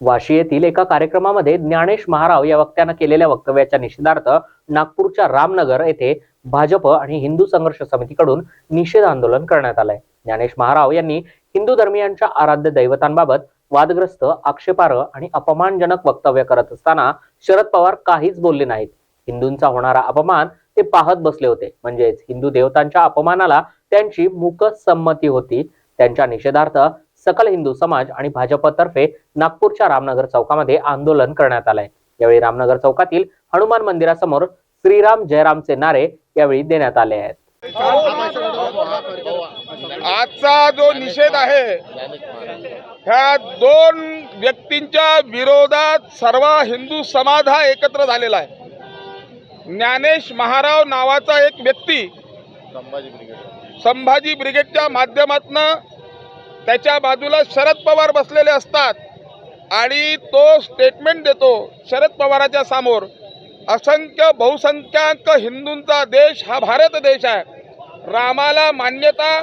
वाशी येथील एका कार्यक्रमामध्ये ज्ञानेश महाराव या वक्त्यानं केलेल्या वक्तव्याच्या निषेधार्थ नागपूरच्या रामनगर येथे भाजप आणि हिंदू संघर्ष समितीकडून निषेध आंदोलन करण्यात आलंय. ज्ञानेश महाराव यांनी हिंदू धर्मियांच्या आराध्य दैवतांबाबत वादग्रस्त आक्षेपार्ह आणि अपमानजनक वक्तव्य करत असताना शरद पवार काहीच बोलले नाहीत. हिंदूंचा होणारा अपमान ते पाहत बसले होते. म्हणजेच हिंदू देवतांच्या अपमानाला त्यांची मूक संमती होती. त्यांच्या निषेधार्थ सकल हिंदू समाज आणि भाजपतर्फे नागपूरच्या रामनगर चौकामध्ये आंदोलन करण्यात आलंय. यावेळी रामनगर चौकातील हनुमान मंदिरासमोर श्रीराम जयरामचे नारे यावेळी देण्यात आले आहेत. आजचा जो निषेध आहे ह्या दोन व्यक्तींच्या विरोधात सर्व हिंदू समाज हा एकत्र झालेला आहे. ज्ञानेश महाराव नावाचा एक व्यक्ती संभाजी ब्रिगेडच्या माध्यमातून त्याच्या बाजूला शरद पवार बसलेले असतात. आणि तो स्टेटमेंट देतो शरद पवाराच्या समोर असंख्य बहुसंख्याक हिंदूंचा देश हा भारत देश आहे. रामाला मान्यता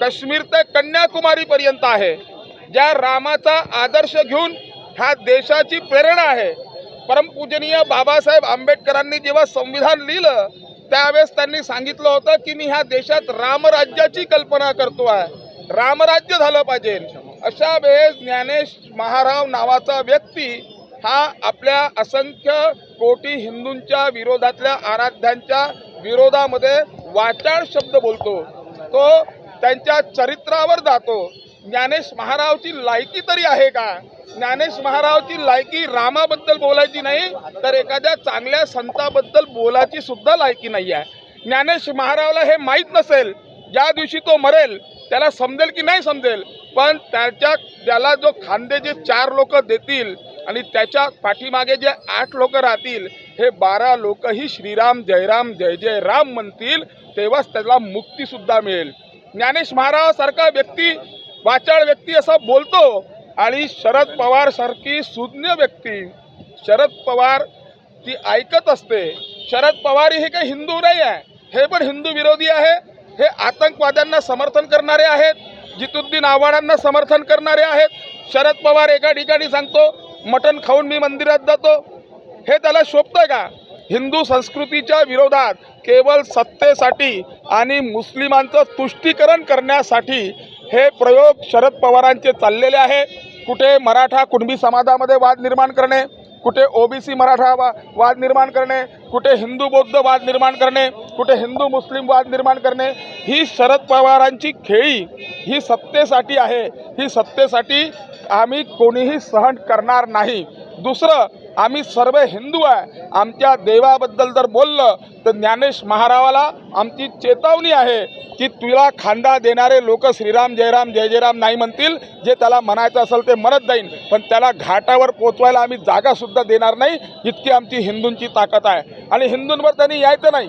काश्मीर ते कन्याकुमारीपर्यंत आहे. ज्या रामाचा आदर्श घेऊन ह्या देशाची प्रेरणा आहे. परमपूजनीय बाबासाहेब आंबेडकरांनी जेव्हा संविधान लिहिलं त्यावेळेस त्यांनी सांगितलं होतं की मी ह्या देशात रामराज्याची कल्पना करतो आहे. रामराज्य झालं पाहिजे. अशा वेळेस ज्ञानेश महाराव नावाचा व्यक्ती हा आपल्या असंख्य कोटी हिंदूंच्या विरोधातल्या आराध्यांच्या विरोधामध्ये वाचाळ शब्द बोलतो. तो त्यांच्या चरित्रावर जातो. ज्ञानेश महारावची लायकी तरी आहे का? ज्ञानेश महारावची लायकी रामाबद्दल बोलायची नाही तर एखाद्या चांगल्या संताबद्दल बोलायची सुद्धा लायकी नाही आहे ज्ञानेश महारावला हे माहीत नसेल ज्या दिवशी तो मरेल त्याला समजेल की नाही समजेल पण त्याच्या त्याला जो खांदे जे चार लोक देतील आणि त्याच्या पाठीमागे जे आठ लोक राहतील हे बारा लोकही श्रीराम जयराम जय जय राम म्हणतील तेव्हाच त्याला मुक्तीसुद्धा मिळेल. ज्ञानेश महाराजासारखा व्यक्ती वाचाळ व्यक्ती असा बोलतो आणि शरद पवार सारखी सुज्ञ व्यक्ती. शरद पवार ती ऐकत असते. शरद पवार हे काही हिंदू नाही आहे हे पण हिंदू विरोधी आहे. हे आतंकवाद्यांना समर्थन करणारे आहेत जितुद्दीन आव्हाडांना समर्थन करणारे आहेत. शरद पवार एका ठिकाणी सांगतो मटण खाऊन मी मंदिरात जातो. हे त्याला शोभतं का? हिंदू संस्कृतीच्या विरोधात केवळ सत्तेसाठी आणि मुस्लिमांचं तुष्टीकरण करण्यासाठी हे प्रयोग शरद पवारांचे चाललेले आहे. कुठे मराठा कुणबी समाजामध्ये वाद निर्माण करणे कुठे ओबीसी मराठा वा वाद निर्माण करणे कुठे हिंदू बौद्ध वाद निर्माण करणे कुठे हिंदू मुस्लिम वाद निर्माण करणे ही शरद पवारांची खेळी ही सत्तेसाठी आहे. ही सत्तेसाठी आम्ही कोणीही सहन करणार नाही. दुसरं आम्ही सर्व हिंदू आहे. आमच्या देवाबद्दल जर बोललं तर ज्ञानेश महारावाला आमची चेतावणी आहे की तुला खांदा देणारे लोक श्रीराम जयराम जय जयराम नाही म्हणतील. जे त्याला म्हणायचं असेल ते म्हणत जाईन. पण त्याला घाटावर पोचवायला आम्ही जागासुद्धा देणार नाही. इतकी आमची हिंदूंची ताकद आहे. आणि हिंदूंवर त्यांनी यायचं नाही.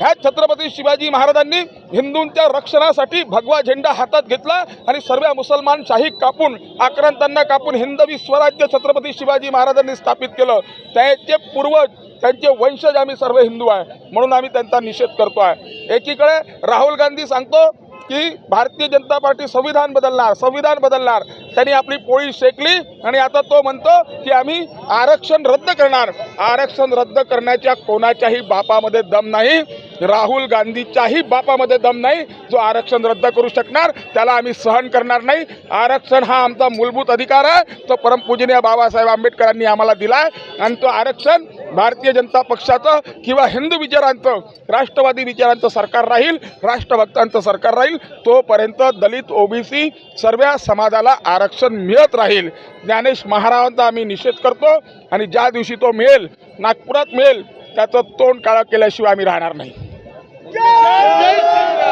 ह्या छत्रपती शिवाजी महाराजांनी हिंदूंच्या रक्षणासाठी भगवा झेंडा हातात घेतला आणि सर्व मुसलमान शाही कापून आक्रांतांना कापून हिंदवी स्वराज्य छत्रपती शिवाजी महाराजांनी स्थापित केलं. त्याचे पूर्वज त्यांचे वंशज आम्ही सर्व हिंदू आहे म्हणून आम्ही त्यांचा निषेध करतो आहे. एकीकडे राहुल गांधी सांगतो की भारतीय जनता पार्टी संविधान बदलणार संविधान बदलणार. त्यांनी आपली पोळी शेकली आणि आता तो म्हणतो की आम्ही आरक्षण रद्द करणार. आरक्षण रद्द करण्याच्या कोणाच्याही बापामध्ये दम नाही. राहुल गांधीच्याही बापामध्ये दम नाही. जो आरक्षण रद्द करू शकणार त्याला आम्ही सहन करणार नाही. आरक्षण हा आमचा मूलभूत अधिकार आहे. तो परमपूजनीय बाबासाहेब आंबेडकरांनी आम्हाला दिला आहे आणि तो आरक्षण भारतीय जनता पक्षाचं किंवा हिंदू विचारांचं राष्ट्रवादी विचारांचं सरकार राहील राष्ट्रभक्तांचं सरकार राहील तोपर्यंत दलित ओबीसी सर्व समाजाला आरक्षण मिळत राहील. ज्ञानेश महाराजांचा आम्ही निषेध करतो आणि ज्या दिवशी तो मिळेल नागपुरात मिळेल त्याचं तोंड काळं केल्याशिवाय आम्ही राहणार नाही.